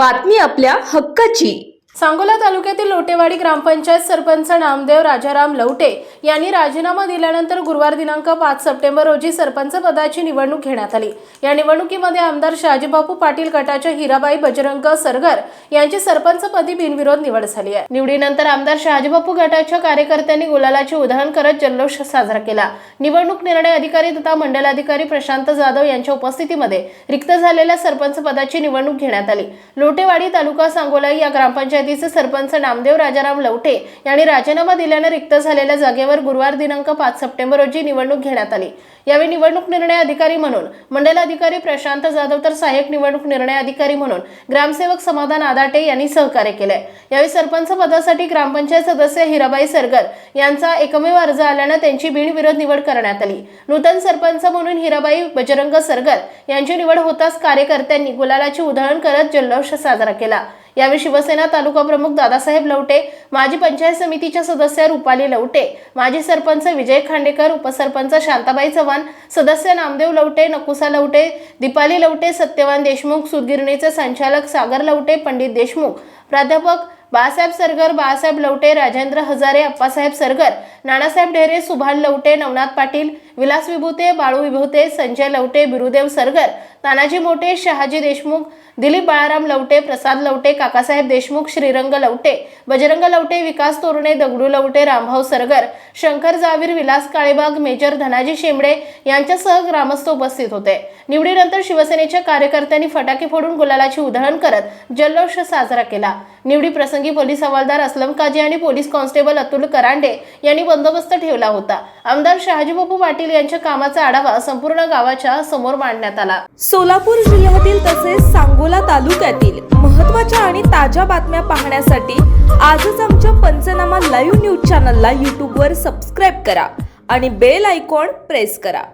बातमी आपल्या हक्काची. सांगोला तालुक्यातील लोटेवाडी ग्रामपंचायत सरपंच नामदेव राजाराम लवटे यांनी राजीनामा दिल्यानंतर गुरुवार दिनांक पाच सप्टेंबर रोजी सरपंच पदाची निवडणूक घेण्यात आली. या निवडणुकीमध्ये आमदार शाजीबापू पाटील गटाच्या हिराबाई बजरंग सरगर यांची सरपंचपदी बिनविरोध निवड झाली आहे. निवडीनंतर आमदार शहाजीबापू गटाच्या कार्यकर्त्यांनी गुलालाचे उदाहरण करत जल्लोष साजरा केला. निवडणूक निर्णय अधिकारी तथा मंडलाधिकारी प्रशांत जाधव यांच्या उपस्थितीमध्ये रिक्त झालेल्या सरपंच पदाची निवडणूक घेण्यात आली. लोटेवाडी तालुका सांगोलाई या ग्रामपंचायतीचे सरपंच नामदेव राजाराम लवटे यांनी राजीनामा दिल्याने रिक्त झालेल्या जागेवर गुरुवार दिनांक पाच सप्टेंबर रोजी निवडणूक घेण्यात आली. यावेळी निवडणूक निर्णय अधिकारी म्हणून मंडलाधिकारी प्रशांत जाधव तर सहाय्यक निवडणूक निर्णय अधिकारी म्हणून ग्रामसेवक समाधान आदाटे यांनी सहकार्य केले यावेळी सरपंच पदासाठी ग्रामपंचायत सदस्य हिराबाई सरगर यांचा एकमेव अर्ज आल्यानं त्यांची बिनविरोध निवड करण्यात आली. नूतन सरपंच म्हणून हिराबाई बजरंग सरगर यांची निवड होताच कार्यकर्त्यांनी गुलालाची उधळण करत जल्लोष साजरा केला. यावेळी शिवसेना तालुका प्रमुख दादासाहेब लवटे माजी पंचायत समितीच्या सदस्य रुपाली लवटे माजी सरपंच विजय खांडेकर उपसरपंच शांताबाई चव्हाण सदस्य नामदेव लवटे नकुसा लवटे दीपाली लवटे सत्यवान देशमुख सुदगिरणीचे संचालक सागर लवटे पंडित देशमुख प्राध्यापक बाळासाहेब सरगर बाळासाहेब लवटे राजेंद्र हजारे अप्पासाहेब सरगर नानासाहेब ढेरे सुभाष लवटे नवनाथ पाटील विलास विभूते बाळू विभूते संजय लवटे बिरुदेव सरगर तानाजी मोठे शहाजी देशमुख दिलीप बाळाराम लवटे प्रसाद लवटे काकासाहेब देशमुख श्रीरंग लवटे बजरंग लवटे विकास तोरणे दगडू लवटे रामभाऊ सरगर शंकर जावीर विलास काळेबाग मेजर धनाजी शेंबडे यांच्यासह ग्रामस्थ उपस्थित होते. निवडीनंतर शिवसेनेच्या कार्यकर्त्यांनी फटाके फोडून गुलालाची उधळण करत जल्लोष साजरा केला. निवडी प्रसंगी पोलीस हवालदार असलम काजी आणि पोलीस कॉन्स्टेबल अतुल करांडे यांनी बंदोबस्त ठेवला होता. आमदार शहाजीबापू पाटील यांच्या कामाचा आढावा संपूर्ण गावाच्या समोर मांडण्यात आला. सोलापूर जिल्ह्यातील तसेच सांगोला तालुक्यातील महत्त्वाच्या आणि ताज्या बातम्या पाहण्यासाठी आजच आमच्या पंचनामा लाईव्ह न्यूज चॅनलला यूट्यूबवर सबस्क्राईब करा आणि बेल आयकॉन प्रेस करा.